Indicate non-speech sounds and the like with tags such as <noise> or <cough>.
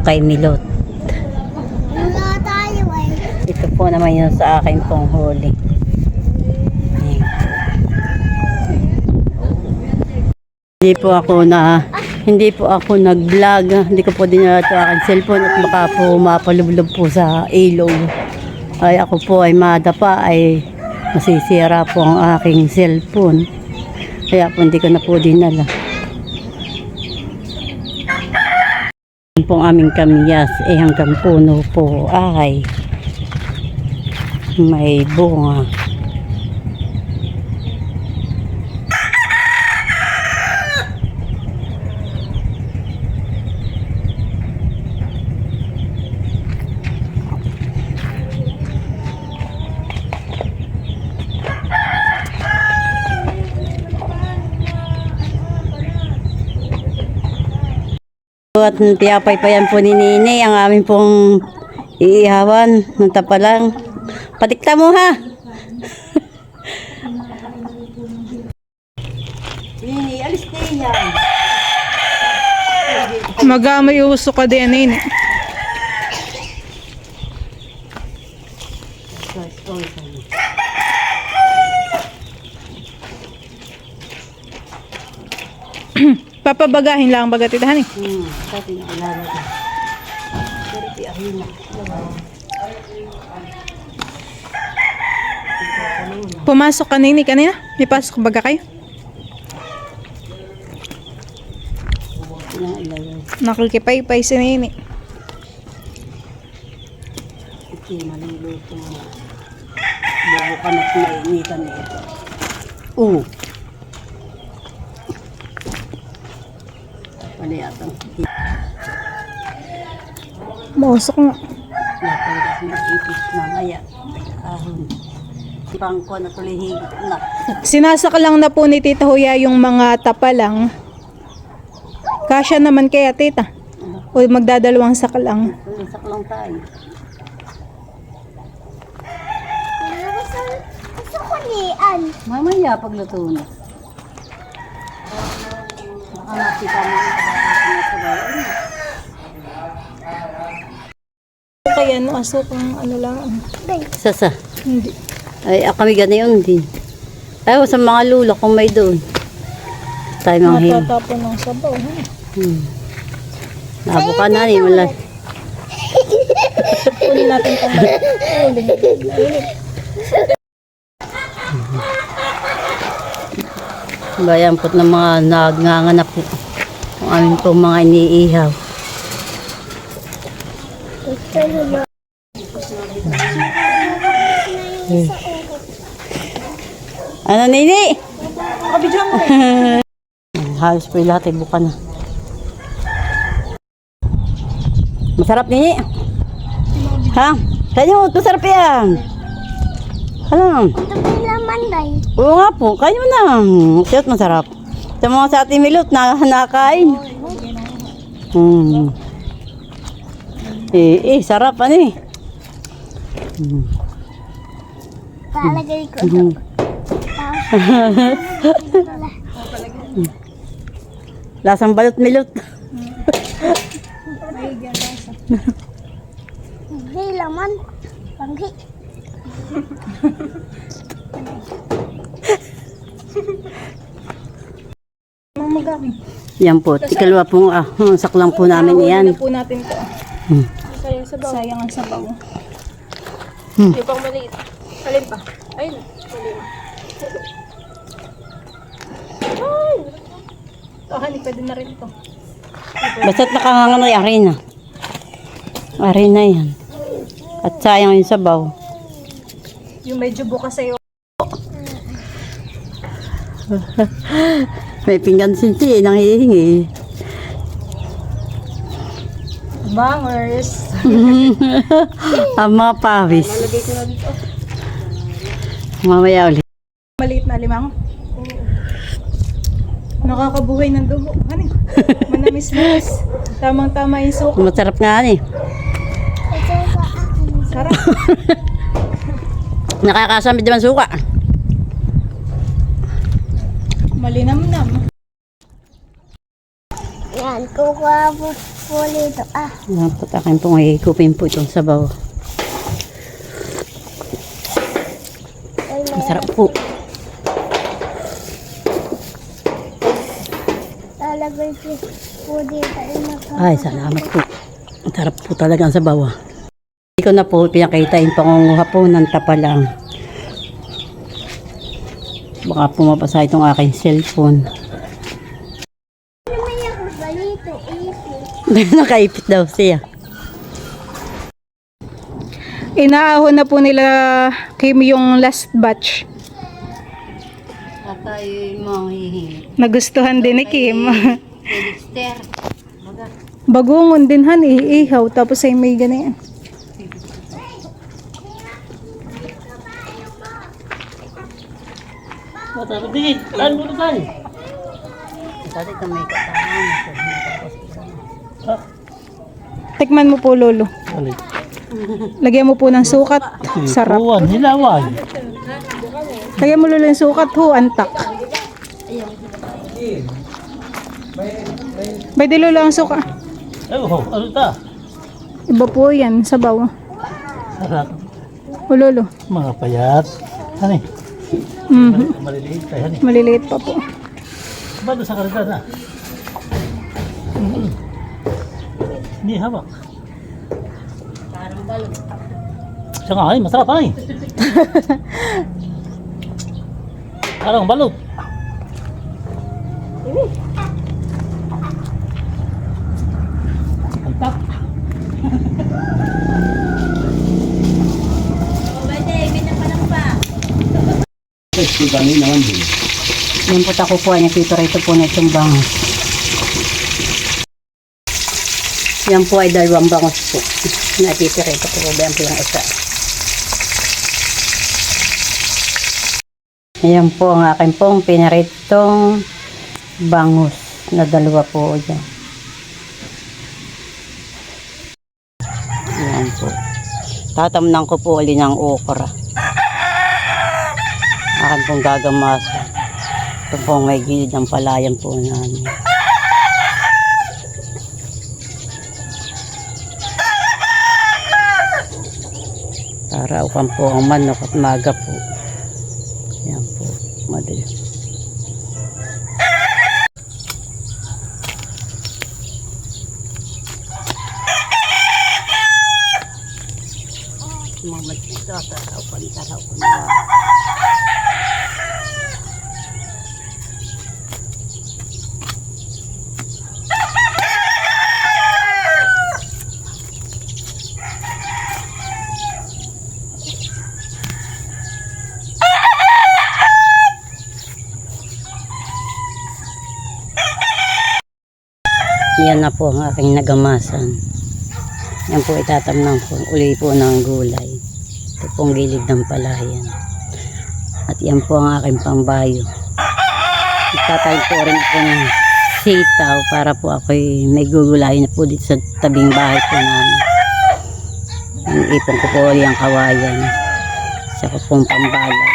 kay Milot. Eh. Ito po naman yun sa akin pong huli. Hindi po ako na hindi po ako nag-vlog. Hindi ko po din ito aking cellphone at baka po mapalublob po sa ilog. Ay ako po ay madapa ay masisira po ang aking cellphone. Kaya po hindi ko na po dinala. Yan po ang aming kamiyas eh hanggang puno po ay may bunga. At tiyapay pa yan po ni Nini, ang aming pong iihawan ng tapalang. Patikta mo ha! <laughs> Nini, alis din yan. Magamay uso ka din eh. <clears throat> Papabagahin lang baga titahan eh. Hmm, dati na. Pero ahin na. Pumasok ka nini kanina? May pasok baga kayo? Na. Nakikipay-pay si nini. Yung maluluto mo. Bubukan at mainitan na ito. Oo. Pali atang Masok nga. napagas na ipis mamaya. Ahon. Pangko na tuloy higit na. Sinasaka lang na po ni Tita Huya yung mga tapalang. Kasya naman kaya tita. O magdadalawang saka lang. Tulisak lang tayo. Gusto ko lian. Mamaya pagluto na. Kaya no, asukang ano lang. Sasa. Hindi. Ay, ah, kami ganayon din. Ay, sa mga lula kung may doon. Tayo mga hin. Matatapon ng sabaw. Hmm. Nabo ka na ni wala. Kunin natin pang <laughs> Bayan po ng mga nagnganganap po. Kung amin po mga iniihaw. Hmm. Ano, Nini? Kabidyan mo. <laughs> Halos po yung lahat ay buka na. Masarap nini. Ha? Kanyo, masarap yan. Hala. Ito may laman day. Oo nga po, kayo na. Siyot masarap. Sa mga sa ating milot na nakain. Hmm. Eh, eh, sarap ano eh. Palagay ko ito. Hmm. <laughs> Lasang balot milot. May laman. Panghi. <laughs> Yan po, tikalwa po, ah, hmm, saklang po namin yan. na po natin to. Hmm. Sayang sabaw. Sayang ang sabaw. Hmm. Yung pang maliit. Alin pa? Ayun. Alin. Ay! Oh, honey, pwede na rin ito. Basta't nakahanga na yung arena. Arena yan. At sayang yung sabaw. Yung medyo bukas sa'yo. <laughs> May pinggan sinti, eh, nang hihingi. Bangers. <laughs> Ang mga pawis. Mamaya ulit. Maliit na limang. Nakakabuhay ng dugo. <laughs> Honey, manamis-namis. Tamang-tama yung suka. Masarap nga eh. Sa akin. Sarap. Nakakasamid naman suka. Malinam-nam. Yan, kukuha po Pulito ah. Yan po, akin po higupin po itong sabaw. Masarap po. talagay ko pulito ay salamat po. Ang sarap po talaga ang sabaw. ah. Ko na po pinakita yung pangunguha po ng tapalang. Baka pumapasa itong aking cellphone. <laughs> <laughs> Nakaipit daw siya. Inaahon na po nila Kim yung last batch. Tatay mo hihingi. Nagustuhan din ni Kim. <laughs> Bagungon din han, iihaw. Tapos ay may ganyan. Matapos din. Ano mo ba? Dati kami kasama. Tikman mo po, Lolo. Ulit. Lagyan mo po ng sukat. Sarap. Uwan, hilaway. Lagyan mo, Lolo, yung sukat. Ho, antak. Bay di Lolo ang suka. Ay, oh, ano ta? Iba po yan, sabaw. Sarap. O Lolo. Mga payat. Hani, Mhm. maliliit tayo, hani. Maliliit pa po. Ba't sa karga na? Hindi hawak. Siya nga ay, masarap ay. <laughs> Parang balot. Yung po ako po ay nakita rito po na itong bangos. Yan po ay dalawang bangos po. Nakita rito po ba yan po yung isa. Ayan po ang akin pong pinaritong bangos na dalawa po dyan. Ayan po. Tatamnan ko po uli ng okra. Akin pong gagamasa. Ito po may gilid ng palayan po namin. Taraukan po ang manok at maga po. Yan po. Madali. Mga dito, taraukan, taraukan. Yan na po ang aking nagamasan. Yan po itatamnan ko. Uli po ng gulay. Ito pong gilid ng palayan. At yan po ang aking pambayo. Itatay po rin po ng sitaw para po ako'y may gugulayin na po dito sa tabing bahay po namin. Ang ipon ko po ang kawayan. Sa pong pambalay.